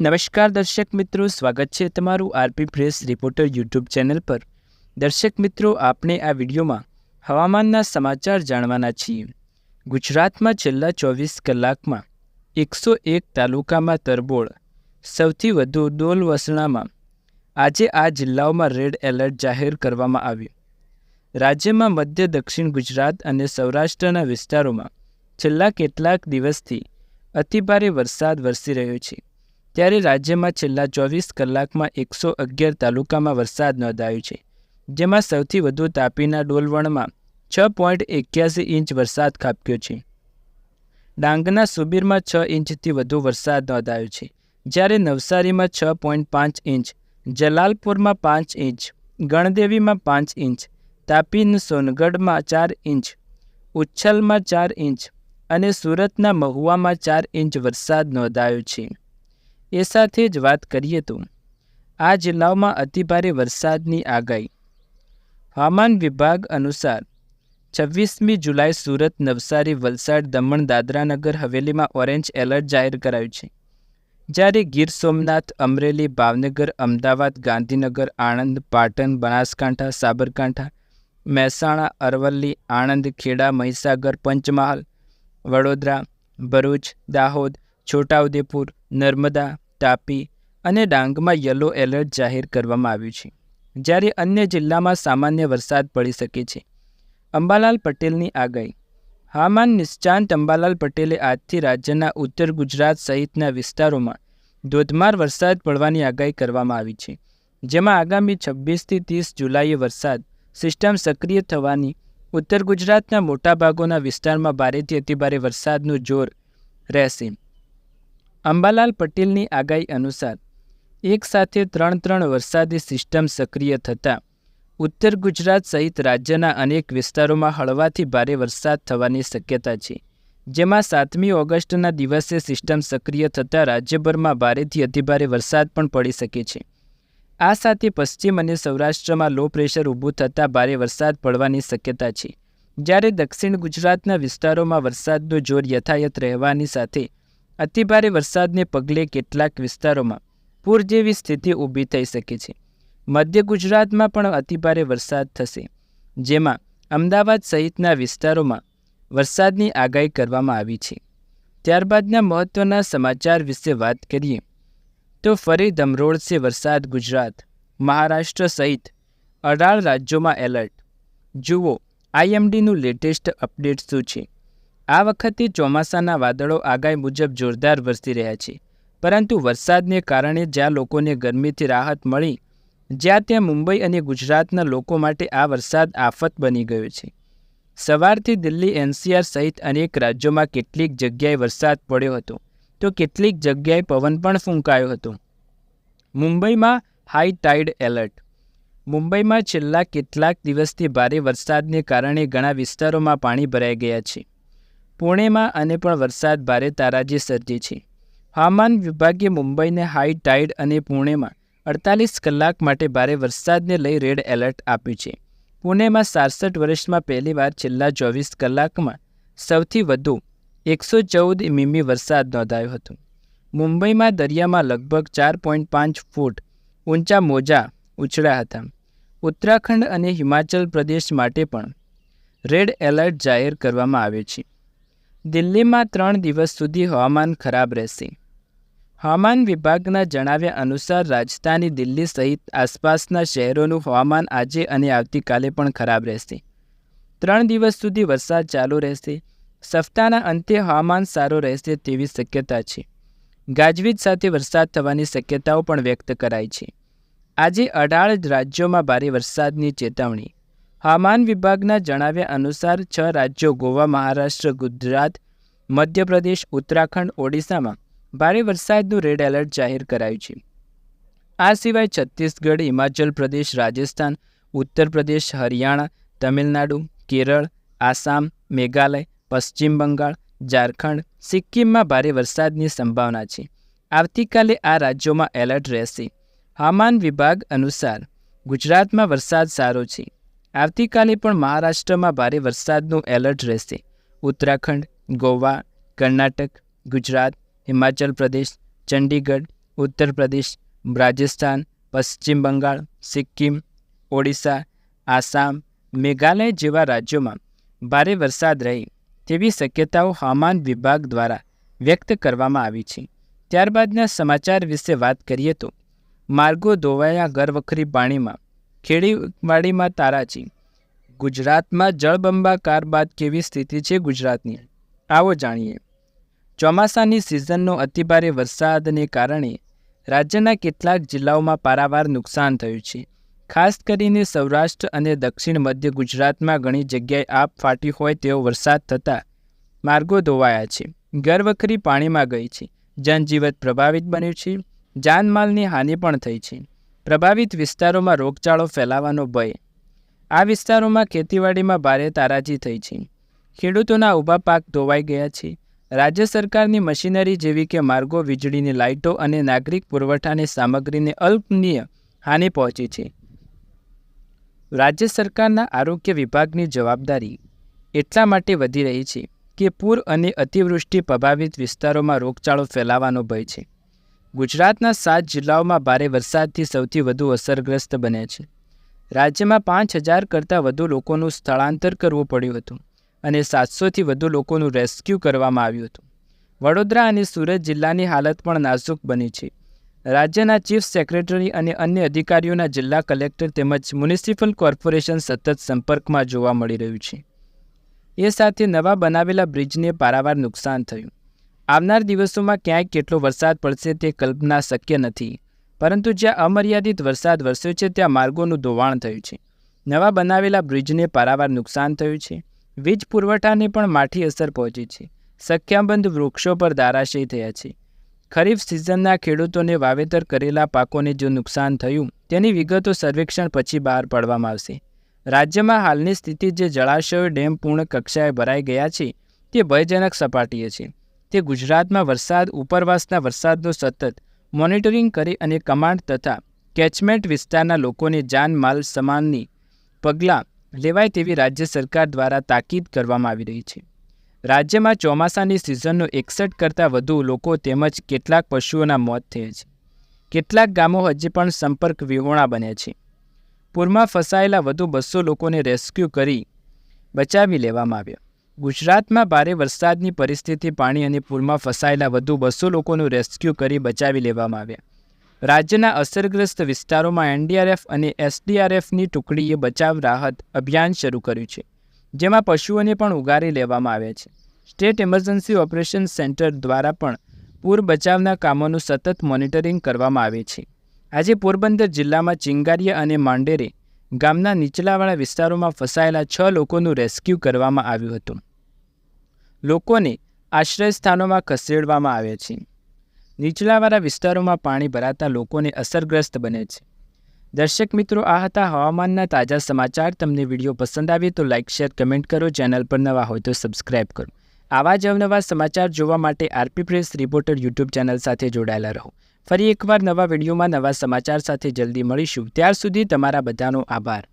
નમસ્કાર દર્શક મિત્રો, સ્વાગત છે તમારું RP press reporter YouTube channel પર. દર્શક મિત્રો આપણે આ વિડીયોમાં હવામાનના સમાચાર જાણવાના છીએ. ગુજરાતમાં છેલ્લા ચોવીસ કલાકમાં એકસો એક તાલુકામાં તરબોળ, સૌથી વધુ ડોલ વસણામાં આજે આ જિલ્લાઓમાં રેડ એલર્ટ જાહેર કરવામાં આવ્યું. રાજ્યમાં મધ્ય દક્ષિણ ગુજરાત અને સૌરાષ્ટ્રના વિસ્તારોમાં છેલ્લા કેટલાક દિવસથી અતિભારે વરસાદ વરસી રહ્યો છે. ત્યારે રાજ્યમાં છેલ્લા ચોવીસ કલાકમાં એકસો અગિયાર તાલુકામાં વરસાદ નોંધાયો છે, જેમાં સૌથી વધુ તાપીના ડોલવણમાં છ પોઈન્ટ એક્યાસી ઇંચ વરસાદ ખાબક્યો છે. ડાંગના સુબીરમાં છ ઇંચથી વધુ વરસાદ નોંધાયો છે, જ્યારે નવસારીમાં છ પોઈન્ટ પાંચ ઇંચ, જલાલપુરમાં પાંચ ઇંચ, ગણદેવીમાં પાંચ ઇંચ, તાપીન સોનગઢમાં ચાર ઇંચ, ઉચ્છલમાં ચાર ઇંચ અને સુરતના મહુવામાં ચાર ઇંચ વરસાદ નોંધાયો છે. એ સાથે જ વાત કરીએ તો, આ જિલ્લાઓમાં અતિભારે વરસાદની આગાહી. હવામાન વિભાગ અનુસાર, છવ્વીસમી જુલાઈ સુરત, નવસારી, વલસાડ, દમણ, દાદરાનગર, હવેલીમાં ઓરેન્જ એલર્ટ જાહેર કરાયું છે. જ્યારે ગીર સોમનાથ, અમરેલી, ભાવનગર, અમદાવાદ, ગાંધીનગર, આણંદ, પાટણ, બનાસકાંઠા, સાબરકાંઠા, મહેસાણા, અરવલ્લી, આણંદ, ખેડા, મહીસાગર, પંચમહાલ, વડોદરા, ભરૂચ, દાહોદ, છોટાઉદેપુર, નર્મદા તાપી અને ડાંગમાં યલો એલર્ટ જાહેર કરવામાં આવ્યું છે. જ્યારે અન્ય જિલ્લામાં સામાન્ય વરસાદ પડી શકે છે. અંબાલાલ પટેલની આગાહી. હવામાન નિષ્ણાંત અંબાલાલ પટેલે આજથી રાજ્યના ઉત્તર ગુજરાત સહિતના વિસ્તારોમાં ધોધમાર વરસાદ પડવાની આગાહી કરવામાં આવી છે. જેમાં આગામી છવ્વીસથી ત્રીસ જુલાઈએ વરસાદ સિસ્ટમ સક્રિય થવાની ઉત્તર ગુજરાતના મોટાભાગોના વિસ્તારમાં ભારેથી અતિભારે વરસાદનું જોર રહેશે. અંબાલાલ પટેલની આગાહી અનુસાર, એક સાથે ત્રણ ત્રણ વરસાદી સિસ્ટમ સક્રિય થતાં, ઉત્તર ગુજરાત સહિત રાજ્યના અનેક વિસ્તારોમાં હળવાથી ભારે વરસાદ થવાની શક્યતા છે, જેમાં સાતમી ઓગસ્ટના દિવસે સિસ્ટમ સક્રિય થતાં રાજ્યભરમાં ભારેથી અતિભારે વરસાદ પણ પડી શકે છે. આ સાથે પશ્ચિમ અને સૌરાષ્ટ્રમાં લો પ્રેશર ઊભું થતાં ભારે વરસાદ પડવાની શક્યતા છે, જ્યારે દક્ષિણ ગુજરાતના વિસ્તારોમાં વરસાદનું જોર યથાયત રહેવાની સાથે અતિભારે વરસાદને પગલે કેટલાક વિસ્તારોમાં પૂર જેવી સ્થિતિ ઊભી થઈ શકે છે. મધ્ય ગુજરાતમાં પણ અતિભારે વરસાદ થશે, જેમાં અમદાવાદ સહિતના વિસ્તારોમાં વરસાદની આગાહી કરવામાં આવી છે. ત્યારબાદના મહત્ત્વના સમાચાર વિશે વાત કરીએ, તો ફરી ધમરોળશે વરસાદ ગુજરાત, મહારાષ્ટ્ર સહિત અઢાર રાજ્યોમાં એલર્ટ. જુઓ, આઈએમડીનું લેટેસ્ટ અપડેટ શું છે? આ વખતે ચોમાસાના વાદળો આગાહી મુજબ જોરદાર વરસી રહ્યા છે. પરંતુ વરસાદને કારણે જ્યાં લોકોને ગરમીથી રાહત મળી, જ્યાં ત્યાં મુંબઈ અને ગુજરાતના લોકો માટે આ વરસાદ આફત બની ગયો છે. સવારથી દિલ્હી, એનસીઆર સહિત અનેક રાજ્યોમાં કેટલીક જગ્યાએ વરસાદ પડ્યો હતો. તો કેટલીક જગ્યાએ પવન પણ ફૂંકાયો હતો. મુંબઈમાં હાઈ ટાઇડ એલર્ટ મુંબઈમાં છેલ્લા કેટલાક દિવસથી ભારે વરસાદને કારણે ઘણા વિસ્તારોમાં પાણી ભરાઈ ગયા છે. પુણેમાં અને પણ વરસાદ ભારે તારાજી સર્જી છે. હવામાન વિભાગે મુંબઈને હાઈ ટાઇડ અને પુણેમાં અડતાલીસ કલાક માટે ભારે વરસાદને લઈ રેડ એલર્ટ આપ્યું છે. પુણેમાં સાડસઠ વર્ષમાં પહેલીવાર છેલ્લા ચોવીસ કલાકમાં સૌથી વધુ એકસો ચૌદ મીમી વરસાદ નોંધાયો હતો. મુંબઈમાં દરિયામાં લગભગ ચાર પોઈન્ટ પાંચ ફૂટ ઊંચા મોજા ઉછળ્યા હતા. ઉત્તરાખંડ અને હિમાચલ પ્રદેશ માટે પણ રેડ એલર્ટ જાહેર કરવામાં આવે છે. દિલ્હીમાં ત્રણ દિવસ સુધી હવામાન ખરાબ રહેશે. હવામાન વિભાગના જણાવ્યા અનુસાર રાજધાની દિલ્હી સહિત આસપાસના શહેરોનું હવામાન આજે અને આવતીકાલે પણ ખરાબ રહેશે. ત્રણ દિવસ સુધી વરસાદ ચાલુ રહેશે. સપ્તાહના અંતે હવામાન સારું રહેશે તેવી શક્યતા છે. ગાજવીજ સાથે વરસાદ થવાની શક્યતાઓ પણ વ્યક્ત કરાઈ છે. આજે અઢાર રાજ્યોમાં ભારે વરસાદની ચેતવણી હવામાન વિભાગના જણાવ્યા અનુસાર છ રાજ્યો ગોવા, મહારાષ્ટ્ર, ગુજરાત, મધ્યપ્રદેશ, ઉત્તરાખંડ, ઓડિશામાં ભારે વરસાદનું રેડ એલર્ટ જાહેર કરાયું છે. આ સિવાય છત્તીસગઢ, હિમાચલ પ્રદેશ, રાજસ્થાન, ઉત્તર પ્રદેશ, હરિયાણા, તમિલનાડુ, કેરળ, આસામ, મેઘાલય, પશ્ચિમ બંગાળ, ઝારખંડ, સિક્કિમમાં ભારે વરસાદની સંભાવના છે. આવતીકાલે આ રાજ્યોમાં એલર્ટ રહેશે. હવામાન વિભાગ અનુસાર ગુજરાતમાં વરસાદ સારો છે. આવતીકાલે પણ મહારાષ્ટ્રમાં ભારે વરસાદનું એલર્ટ રહેશે. ઉત્તરાખંડ, ગોવા, કર્ણાટક, ગુજરાત, હિમાચલ પ્રદેશ, ચંડીગઢ, ઉત્તર પ્રદેશ, રાજસ્થાન, પશ્ચિમ બંગાળ, સિક્કિમ, ઓડિશા, આસામ, મેઘાલય જેવા રાજ્યોમાં ભારે વરસાદ રહે તેવી શક્યતાઓ હવામાન વિભાગ દ્વારા વ્યક્ત કરવામાં આવી છે. ત્યારબાદના સમાચાર વિશે વાત કરીએ તો, માર્ગો ધોવાયા ઘરવખરી પાણીમાં ખેડીવાડીમાં તારાજી ગુજરાતમાં જળબંબાકાર બાદ કેવી સ્થિતિ છે ગુજરાતની? આવો જાણીએ. ચોમાસાની સિઝનનો અતિભારે વરસાદને કારણે રાજ્યના કેટલાક જિલ્લાઓમાં પારાવાર નુકસાન થયું છે. ખાસ કરીને સૌરાષ્ટ્ર અને દક્ષિણ મધ્ય ગુજરાતમાં ઘણી જગ્યાએ આપ ફાટી હોય તેવો વરસાદ થતાં માર્ગો ધોવાયા છે. ઘરવખરી પાણીમાં ગઈ છે. જનજીવન પ્રભાવિત બન્યું છે. જાનમાલની હાનિ પણ થઈ છે. પ્રભાવિત વિસ્તારોમાં રોગચાળો ફેલાવાનો ભય. આ વિસ્તારોમાં ખેતીવાડીમાં ભારે તારાજી થઈ છે. ખેડૂતોના ઊભા પાક ધોવાઈ ગયા છે. રાજ્ય સરકારની મશીનરી જેવી કે માર્ગો વીજળીની લાઇટો અને નાગરિક પુરવઠાની સામગ્રીને અલ્પનીય હાનિ પહોંચી છે. રાજ્ય સરકારના આરોગ્ય વિભાગની જવાબદારી એટલા માટે વધી રહી છે કે પૂર અને અતિવૃષ્ટિ પ્રભાવિત વિસ્તારોમાં રોગચાળો ફેલાવાનો ભય છે. ગુજરાતના સાત જિલ્લાઓમાં ભારે વરસાદથી સૌથી વધુ અસરગ્રસ્ત બન્યા છે. રાજ્યમાં પાંચ હજાર કરતાં વધુ લોકોનું સ્થળાંતર કરવું પડ્યું હતું અને સાતસોથી વધુ લોકોનું રેસ્ક્યુ કરવામાં આવ્યું હતું. વડોદરા અને સુરત જિલ્લાની હાલત પણ નાજુક બની છે. રાજ્યના ચીફ સેક્રેટરી અને અન્ય અધિકારીઓના જિલ્લા કલેક્ટર તેમજ મ્યુનિસિપલ કોર્પોરેશન સતત સંપર્કમાં જોવા મળી રહ્યું છે. એ સાથે નવા બનાવેલા બ્રિજને પારાવાર નુકસાન થયું. આવનાર દિવસોમાં ક્યાંય કેટલો વરસાદ પડશે તે કલ્પના શક્ય નથી. પરંતુ જ્યાં અમર્યાદિત વરસાદ વરસ્યો છે, ત્યાં માર્ગોનું ધોવાણ થયું છે. નવા બનાવેલા બ્રિજને પારાવાર નુકસાન થયું છે. વીજ પુરવઠાને પણ માઠી અસર પહોંચી છે. સંખ્યાબંધ વૃક્ષો પર દારાશય થયા છે. ખરીફ સિઝનના ખેડૂતોને વાવેતર કરેલા પાકોને જો નુકસાન થયું, તેની વિગતો સર્વેક્ષણ પછી બહાર પાડવામાં આવશે. રાજ્યમાં હાલની સ્થિતિ જે જળાશયો ડેમ પૂર્ણ કક્ષાએ ભરાઈ ગયા છે, તે ભયજનક સપાટીએ છે. તે ગુજરાતમાં વરસાદ, ઉપરવાસના વરસાદનો સતત મોનિટરિંગ કરી અને કમાન્ડ તથા કેચમેન્ટ વિસ્તારના લોકોને જાનમાલ સમાનની પગલાં લેવાય તેવી રાજ્ય સરકાર દ્વારા તાકીદ કરવામાં આવી રહી છે. રાજ્યમાં ચોમાસાની સિઝનનો એકસઠ કરતાં વધુ લોકો તેમજ કેટલાક પશુઓના મોત થયા છે. કેટલાક ગામો હજી પણ સંપર્ક વિહોણા બન્યા છે. પૂરમાં ફસાયેલા વધુ બસો લોકોને રેસ્ક્યુ કરી બચાવી લેવામાં આવ્યા. ગુજરાતમાં ભારે વરસાદની પરિસ્થિતિ પાણી અને પૂરમાં ફસાયેલા વધુ બસો લોકોનું રેસ્ક્યુ કરી બચાવી લેવામાં આવ્યા. રાજ્યના અસરગ્રસ્ત વિસ્તારોમાં એનડીઆરએફ અને એસડીઆરએફની ટુકડીએ બચાવ રાહત અભિયાન શરૂ કર્યું છે, જેમાં પશુઓને પણ ઉગારી લેવામાં આવ્યા છે. સ્ટેટ ઇમરજન્સી ઓપરેશન સેન્ટર દ્વારા પણ પૂર બચાવના કામોનું સતત મોનિટરિંગ કરવામાં આવે છે. આજે પોરબંદર જિલ્લામાં ચિંગારિયા અને માંડેરે ગામના નીચલાવાળા વિસ્તારોમાં ફસાયેલા છ લોકોનું રેસ્ક્યુ કરવામાં આવ્યું હતું. લોકોને આશ્રય સ્થાનોમાં ખસેડવામાં આવે છે. નીચલાવાળા વિસ્તારોમાં પાણી ભરાતા લોકોને અસરગ્રસ્ત બને છે. દર્શક મિત્રો, આ હતા હવામાનના તાજા સમાચાર. તમને વીડિયો પસંદ આવે તો લાઇક શેર, કમેન્ટ કરો. ચેનલ પર નવા હોય તો સબસ્ક્રાઇબ કરો. આવા જ અવનવા સમાચાર જોવા માટે RP press reporter YouTube channel સાથે જોડાયેલા રહો. ફરી એકવાર નવા વિડીયોમાં નવા સમાચાર સાથે જલ્દી મળીશું. ત્યાર સુધી તમારા બધાનો આભાર.